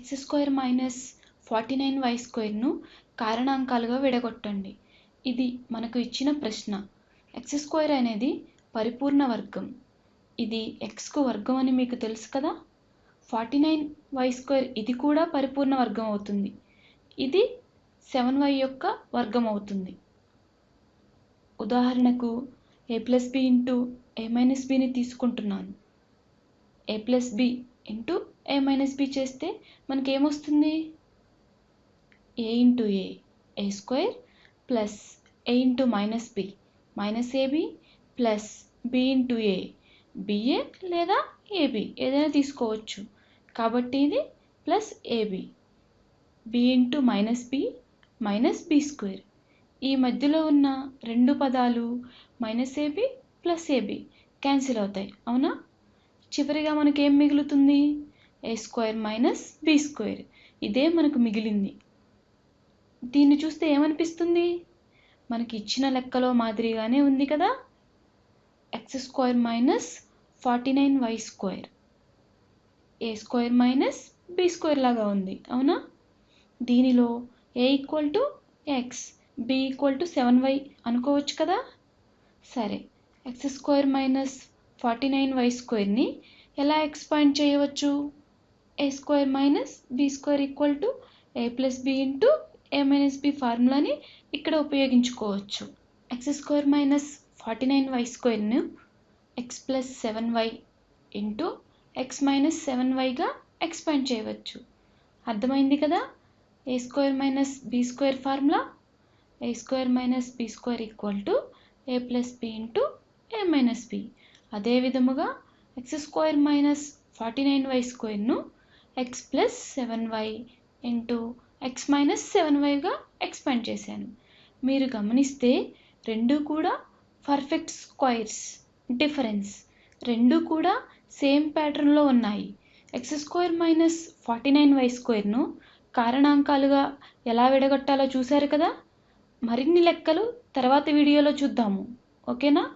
X square minus forty nine y స్క్వేర్ను కారణాంకాలుగా విడగొట్టండి. ఇది మనకు ఇచ్చిన ప్రశ్న. ఎక్స్ స్క్వేర్ అనేది పరిపూర్ణ వర్గం. ఇది ఎక్స్కు వర్గం అని మీకు తెలుసు కదా? ఫార్టీ నైన్ వై స్క్వేర్ ఇది కూడా పరిపూర్ణ వర్గం అవుతుంది. ఇది సెవెన్ వై యొక్క వర్గం అవుతుంది. ఉదాహరణకు a plus b into a minus బిని తీసుకుంటున్నాను. A plus b into a minus b చేస్తే మనకి ఏమొస్తుంది a into a a square plus a into minus b minus a b plus b into a b a లేదా AB ఏదైనా తీసుకోవచ్చు. కాబట్టి ఇది plus a b b into minus b minus b square ఈ మధ్యలో ఉన్న రెండు పదాలు minus a b plus a b cancel అవుతాయి. అవునా? చివరిగా మనకేం మిగులుతుంది? A square minus b square ఇదే మనకు మిగిలింది. దీన్ని చూస్తే ఏమనిపిస్తుంది? మనకి ఇచ్చిన లెక్కలో మాదిరిగానే ఉంది కదా? X square minus forty nine y square a square minus b square లాగా ఉంది. అవునా? దీనిలో a equal to x b equal to seven y అనుకోవచ్చు కదా? సరే x square minus forty nine y స్క్వేర్ని ఎలా ఎక్స్పాండ్ చేయవచ్చు? A square minus b square equal to a plus b into a minus b ఫార్ములాని ఇక్కడ ఉపయోగించుకోవచ్చు x square minus forty nine y స్క్వేర్ను x plus seven y into x minus seven వైగా expand చేయవచ్చు అర్థమైంది కదా? A square minus b square formula a square minus b square equal to a plus b into a minus b అదే విధముగా x square minus forty nine y స్క్వేర్ను x plus seven y into x minus seven వైగా expand చేశాను. మీరు గమనిస్తే రెండు కూడా perfect squares difference రెండు కూడా same ప్యాటర్న్లో ఉన్నాయి. X square minus forty nine y స్క్వేర్ను కారణాంకాలుగా ఎలా విడగొట్టాలో చూశారు కదా? మరిన్ని లెక్కలు తర్వాత వీడియోలో చూద్దాము. ఓకేనా?